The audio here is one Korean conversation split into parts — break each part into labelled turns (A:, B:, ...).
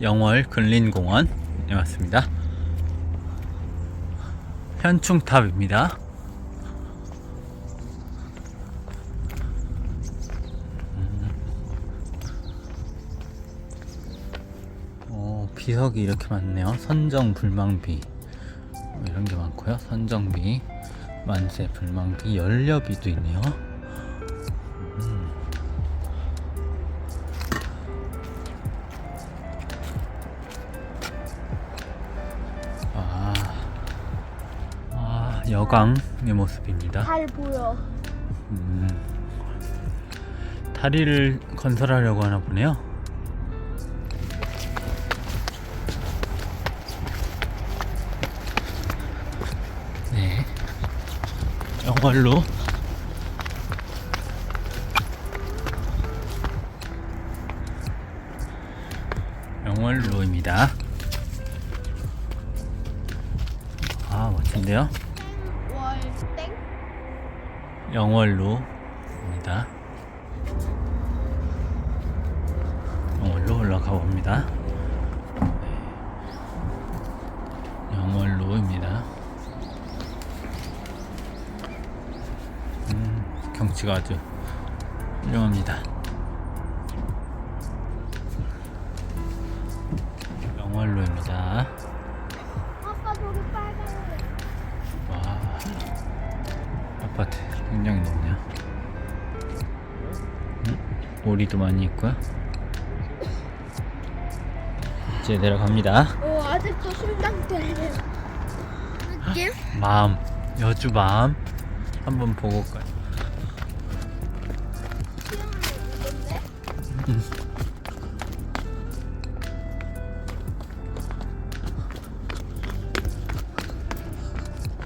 A: 영월 근린공원에 왔습니다. 현충탑입니다. 음. 어, 비석이 이렇게 많네요. 선정 불망비 뭐 이런 게 많고요. 선정비, 만세 불망비, 연료비도 있네요. 여강의 모습입니다.
B: 잘 보여.
A: 음, 다리를 건설하려고 하나 보네요. 네. 정말로 영월로입니다. 아 멋진데요? 영월로입니다. 영월로 올라가 봅니다. 네. 영월로입니다. 음, 경치가 아주 훌륭합니다. 영월로입니다.
B: 아빠 저기 빨간색.
A: 와 아파트 굉장히 높네요 음, 오리도 많이 있고요 이제 내려갑니다
B: 어 아직도 떨려. 느낌?
A: 마음 여주 마음 한번 보고 가요
B: 이건데?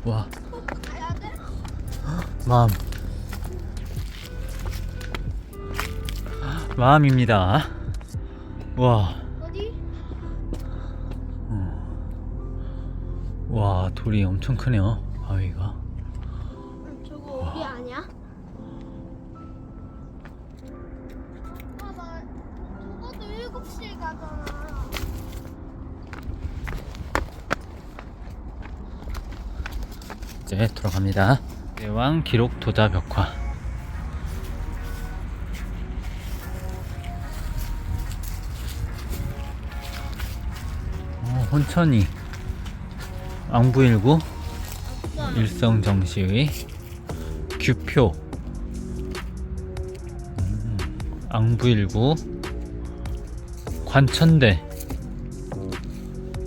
A: 와? 마음 마음입니다 와,
B: 어디?
A: 와 돌이 엄청 크네요 바위가
B: 응, 저거 어디 아니야? 아나 저것도 일곱 시에 가잖아.
A: 이제 돌아갑니다. 대왕 기록 도자 벽화. 어, 혼천이. 앙부일구.
B: 아빠.
A: 일성정시의 규표. 음, 앙부일구. 관천대.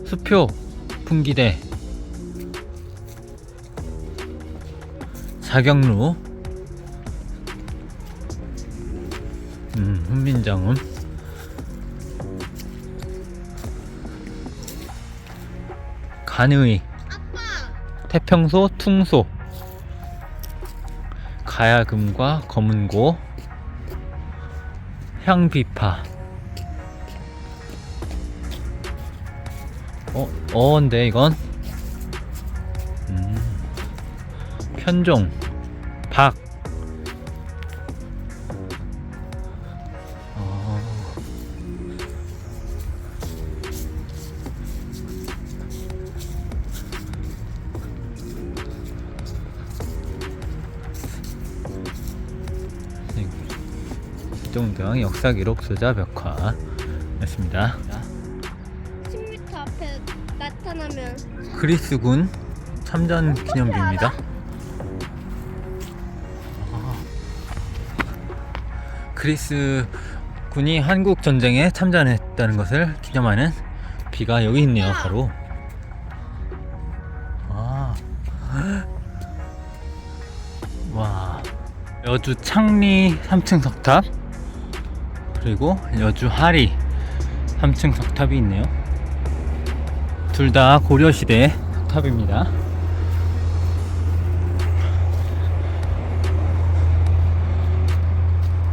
A: 수표. 풍기대 사경루. 음, 훈민정음. 간의. 태평소 퉁소. 가야금과 검은고. 향비파. 어, 어인데 이건? 음, 편종 박 어, 이동대왕 역사 기록 소자 벽화였습니다.
B: 10m 앞에 나타나면
A: 그리스군 참전 기념비입니다. 그리스 군이 한국 전쟁에 참전했다는 것을 기념하는 비가 여기 있네요, 바로. 아. 와. 여주 창리 3층 석탑 그리고 여주 하리 3층 석탑이 있네요. 둘 다 고려 시대 탑입니다.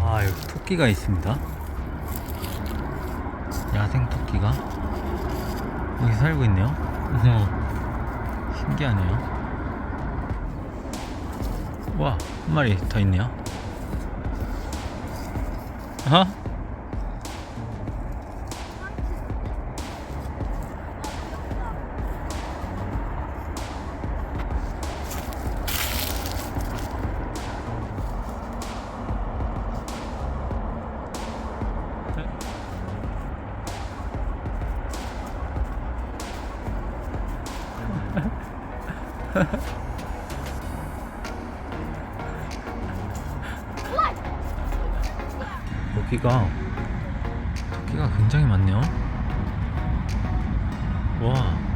A: 아, 여기 토끼가 있습니다. 야생 토끼가 여기 살고 있네요. 신기하네요. 와, 한 마리 더 있네요. 어? 여기가 토끼가 굉장히 많네요. 와.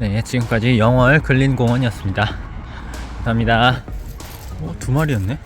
A: 네, 지금까지 영월 근린공원이었습니다. 감사합니다. 어, 두 마리였네?